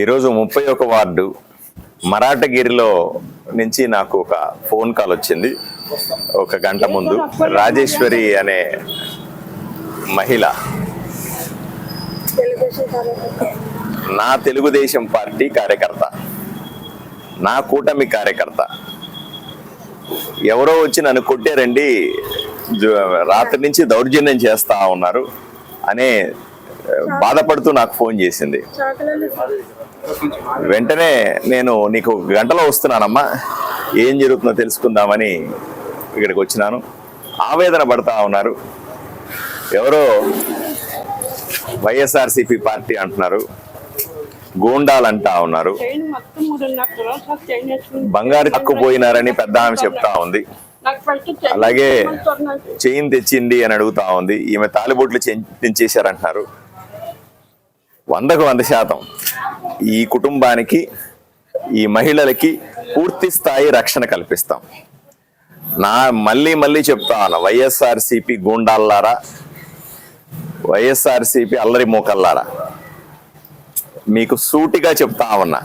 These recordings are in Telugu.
ఈరోజు ముప్పై ఒక వార్డు మరాఠగిరిలో నుంచి నాకు ఒక ఫోన్ కాల్ వచ్చింది. ఒక గంట ముందు. రాజేశ్వరి అనే మహిళ నా తెలుగుదేశం పార్టీ కార్యకర్త నా కూటమి కార్యకర్త. ఎవరో వచ్చి నన్ను కొట్టారండి. రాత్రి నుంచి దౌర్జన్యం చేస్తా ఉన్నారు అనే బాధపడుతూ నాకు ఫోన్ చేసింది. వెంటనే నేను నీకు గంటలో వస్తున్నానమ్మా. ఏం జరుగుతుందో తెలుసుకుందామని ఇక్కడికి వచ్చినాను. ఆవేదన పడతా ఉన్నారు. ఎవరో వైఎస్ఆర్సిపి పార్టీ అంటున్నారు. గూండాలు అంటా ఉన్నారు. బంగారు తక్కుపోయినారని పెద్ద ఆమె చెప్తా ఉంది. అలాగే చైన్ తెచ్చింది అని అడుగుతా ఉంది. ఈమె తాలిబొట్లు తెంచేశారంటున్నారు. వందకు వంద శాతం ఈ కుటుంబానికి ఈ మహిళలకి పూర్తి స్థాయి రక్షణ కల్పిస్తాం. నా మళ్ళీ మళ్ళీ చెప్తా వైఎస్ఆర్సిపి గూండాల్లారా వైఎస్ఆర్సిపి అల్లరి మూకల్లారా మీకు సూటిగా చెప్తా ఉన్నా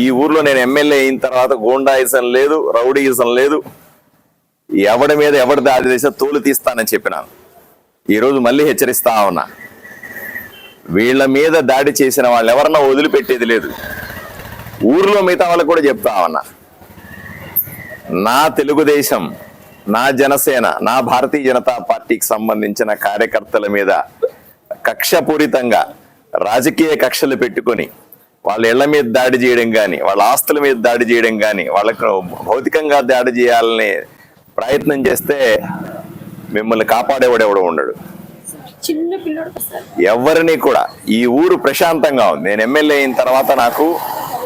ఈ ఊర్లో నేను ఎమ్మెల్యే అయిన తర్వాత గూండాయిజం లేదు రౌడీయిజం లేదు ఎవడి మీద ఎవడి దాడి చేసినా తోలు తీస్తానని చెప్పినాను. ఈరోజు మళ్ళీ హెచ్చరిస్తా ఉన్నా వీళ్ళ మీద దాడి చేసిన వాళ్ళు ఎవరన్నా వదిలిపెట్టేది లేదు. ఊర్లో మిగతా వాళ్ళకు కూడా చెప్తామన్నా నా తెలుగుదేశం నా జనసేన నా భారతీయ జనతా పార్టీకి సంబంధించిన కార్యకర్తల మీద కక్షపూరితంగా రాజకీయ కక్షలు పెట్టుకొని వాళ్ళ ఇళ్ళ మీద దాడి చేయడం కానీ వాళ్ళ ఆస్తుల మీద దాడి చేయడం కానీ వాళ్ళకు భౌతికంగా దాడి చేయాలని ప్రయత్నం చేస్తే మిమ్మల్ని కాపాడేవాడు ఎవడు ఉండడు. చిన్న పిల్లడు ఎవరిని కూడా. ఈ ఊరు ప్రశాంతంగా ఉంది. నేను ఎమ్మెల్యే అయిన తర్వాత నాకు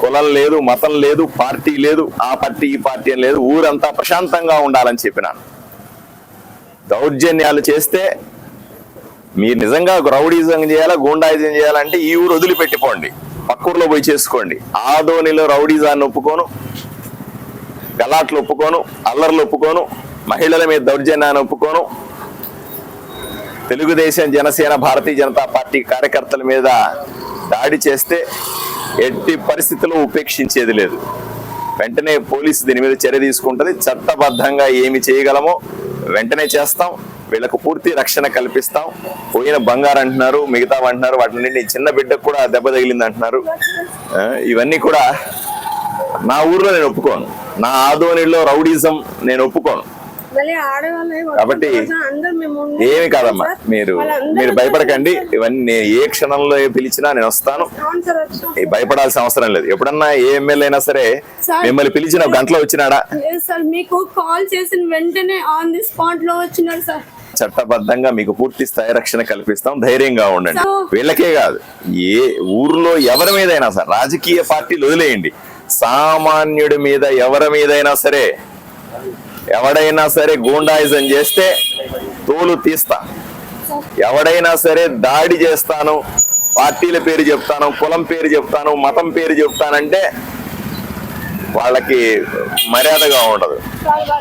కులం లేదు మతం లేదు పార్టీ లేదు ఆ పార్టీ ఈ పార్టీ అని లేదు. ఊరంతా ప్రశాంతంగా ఉండాలని చెప్పినాను. దౌర్జన్యాలు చేస్తే మీరు నిజంగా రౌడీజం చేయాలా గూండాయిజం చేయాలంటే ఈ ఊరు వదిలిపెట్టిపోండి. పక్కూర్లో పోయి చేసుకోండి. ఆదోనిలో రౌడీజాన్ని ఒప్పుకోను గలాట్లు ఒప్పుకోను అల్లర్లు ఒప్పుకోను మహిళల మీద దౌర్జన్యాన్ని ఒప్పుకోను తెలుగుదేశం జనసేన భారతీయ జనతా పార్టీ కార్యకర్తల మీద దాడి చేస్తే ఎట్టి పరిస్థితుల్లో ఉపేక్షించేది లేదు. వెంటనే పోలీసు దీని మీద చర్య తీసుకుంటుంది. చట్టబద్ధంగా ఏమి చేయగలమో వెంటనే చేస్తాం. వీళ్ళకు పూర్తి రక్షణ కల్పిస్తాం. పోయిన బంగారు అంటున్నారు మిగతా అంటున్నారు. వాటి నుండి చిన్న బిడ్డకు కూడా దెబ్బ తగిలింది అంటున్నారు. ఇవన్నీ కూడా నా ఊర్లో నేను ఒప్పుకోను. నా ఆదోనిలో రౌడీజం నేను ఒప్పుకోను. కాబట్టి ఏమి కాదమ్మా. మీరు మీరు భయపడకండి. ఇవన్నీ నేను ఏ క్షణంలో ఏ పిలిచినా నేను వస్తాను. భయపడాల్సిన అవసరం లేదు. ఎప్పుడన్నా ఏ ఎమ్మెల్యే అయినా సరే. మిమ్మల్ని పిలిచిన గంటలో వచ్చినాడా? సార్ మీకు కాల్ చేసిన వెంటనే ఆన్ ది స్పాట్లో వచ్చినారు సార్. చట్టబద్ధంగా మీకు పూర్తి స్థాయి రక్షణ కల్పిస్తాం. ధైర్యంగా ఉండండి. వీళ్ళకే కాదు ఏ ఊర్లో ఎవరి మీదైనా సరే రాజకీయ పార్టీలు వదిలేయండి. సామాన్యుడి మీద ఎవరి మీదైనా సరే ఎవడైనా సరే గూండాయిజం చేస్తే తోలు తీస్తా. ఎవడైనా సరే దాడి చేస్తాను పార్టీల పేరు చెప్తాను కులం పేరు చెప్తాను మతం పేరు చెప్తానంటే వాళ్ళకి మర్యాదగా ఉండదు.